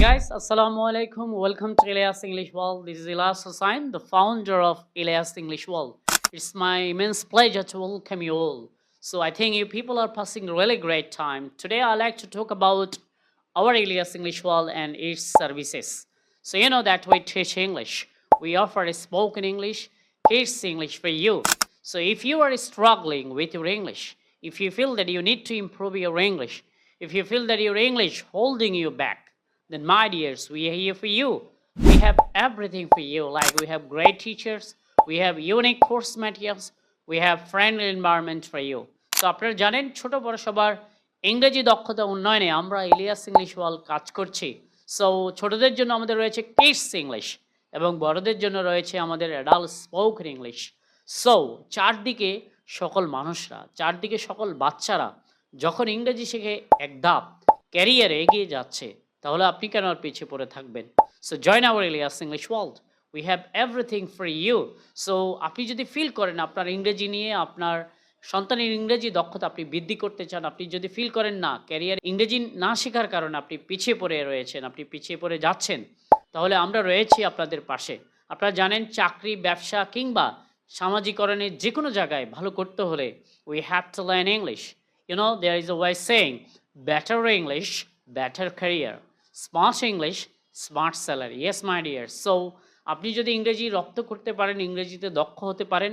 guys, Assalamu alaikum. Welcome to Elias English World. This is Elias Hussain, the founder of Elias English World. It's my immense pleasure to welcome you all. So I think you people are passing a really great time. Today I'd like to talk about our Elias English World and its services. So you know that we teach English. We offer spoken English, kids English for you. So if you are struggling with your English, if you feel that you need to improve your English, if you feel that your English holding you back, then my dears, we are here for you. We have everything for you. Like we have great teachers, we have unique course materials, we have friendly environment for you. তো আপনারা জানেন ছোট বড় সবার ইংরেজি দক্ষতা উন্নয়নে আমরা ইলিয়াস ইংলিশ ওয়াল কাজ করছি সো ছোটদের জন্য আমাদের রয়েছে কিডস ইংলিশ এবং বড়দের জন্য রয়েছে আমাদের অ্যাডাল্ট স্পোকেন ইংলিশ সো চারদিকে সকল মানুষরা চারদিকে সকল বাচ্চারা যখন ইংরেজি শিখে এক ধাপ ক্যারিয়ারে এগিয়ে যাচ্ছে তাহলে আপনি কেন আর পিছিয়ে পড়ে থাকবেন? So join our Ilias English world we have everything for you so আপনি যদি ফিল করেন আপনার ইংরেজি নিয়ে, আপনার সন্তানের ইংরেজি দক্ষতা আপনি বৃদ্ধি করতে চান, আপনি যদি ফিল করেন না ক্যারিয়ার ইংরেজি না শেখার কারণে আপনি পিছিয়ে পড়ে রয়েছেন, আপনি পিছিয়ে পড়ে যাচ্ছেন, তাহলে আমরা রয়েছি আপনাদের পাশে। আপনারা জানেন চাকরি, ব্যবসা কিংবা সামাজিকরণের যে কোনো জায়গায় ভালো করতে হলে we have to learn English you know, there is a way saying, better english, better career. Smart English smart salary yes my dear. So আপনি যদি ইংরেজি রপ্ত করতে পারেন, ইংরেজিতে দক্ষ হতে পারেন,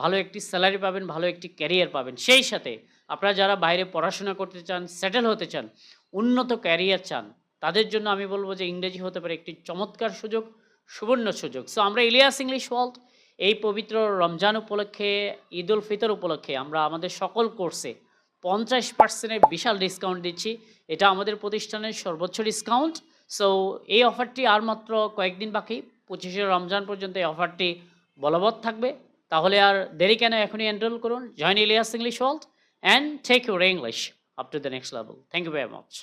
ভালো একটি স্যালারি পাবেন, ভালো একটি ক্যারিয়ার পাবেন। সেই সাথে আপনারা যারা বাইরে পড়াশোনা করতে চান সেটেল হতে চান, উন্নত ক্যারিয়ার চান, তাদের জন্য আমি বলব যে ইংরেজি হতে পারে একটি চমৎকার সুযোগ, সুবর্ণ সুযোগ। সো আমরা ইলিয়াস ইংলিশ ওয়ার্ল্ড, এই পবিত্র রমজান উপলক্ষে, ঈদ উল ফিতর উপলক্ষে আমরা আমাদের সকল কোর্সে পঞ্চাশ পার্সেন্টের বিশাল ডিসকাউন্ট দিচ্ছি। এটা আমাদের প্রতিষ্ঠানের সর্বোচ্চ ডিসকাউন্ট সো এই অফারটি আর মাত্র কয়েকদিন বাকি, পঁচিশে রমজান পর্যন্ত এই অফারটি বলবৎ থাকবে। তাহলে আর দেরি কেন এখনই এনরোল করুন। Join Ilias English world and take your English up to the next level thank you very much